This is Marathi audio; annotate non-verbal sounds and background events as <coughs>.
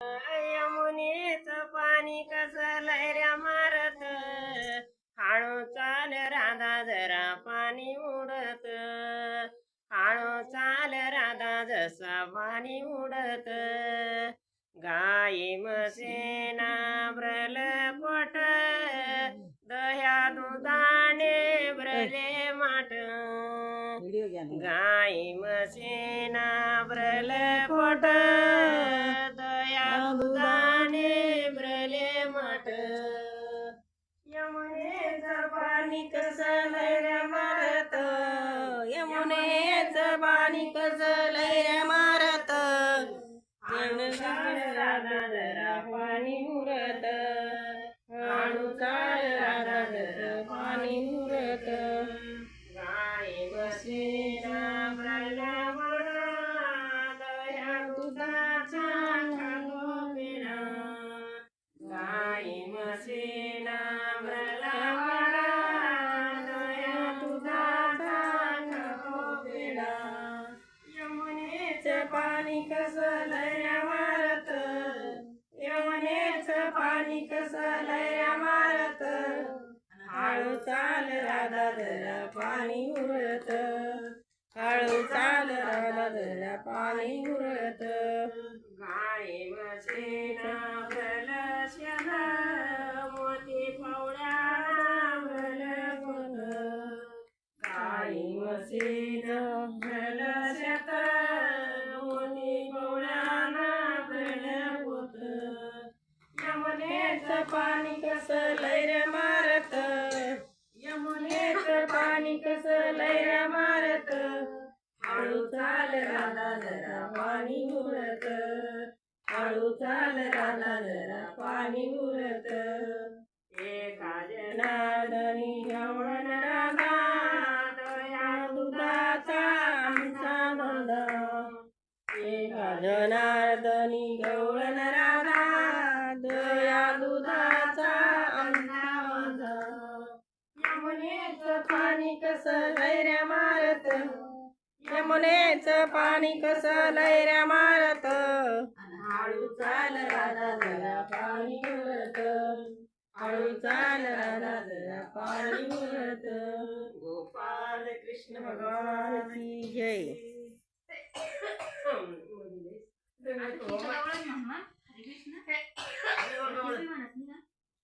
यमुनेच पाणी कसं लहऱ्या मारत. हाळू चाल राधा जरा पाणी उडत. हाळू चाल राधा जसा पाणी उडत. गाई मसेना ब्रल पोट. दह्या दुधाने ब्रले माट. गाई मसेना ब्रल पोट. माट मठ यमुनेचं पाणी कसं पिणा यमुनेचं पाणी कसं लया मारत यमुनेचं पाणी कसं लया मारत हळू चाल राधा धरा पाणी उरत. हळू चाल राधा जरा पाणी उरत. गाय मसेना पाणी कसं लैर मारत? यमुनेच पाणी कसं लैर मारत? हळू चाल राधा जरा पाणी उरत. हळू चाल राधा जरा पाणी उरत. एका जनार्दनी गवळण राधा दया दुधाचा आमचा नंद. एका जनार्दनी गवळण पाणी कसं लैऱ्या मारत? यमुनेचं पाणी कसं लैऱ्या मारत? हळू चाल राधा जरा पाणी उरत. हळू चाल राधा जरा पाणी उरत. गोपाल कृष्ण भगवान की जय. <coughs> <coughs>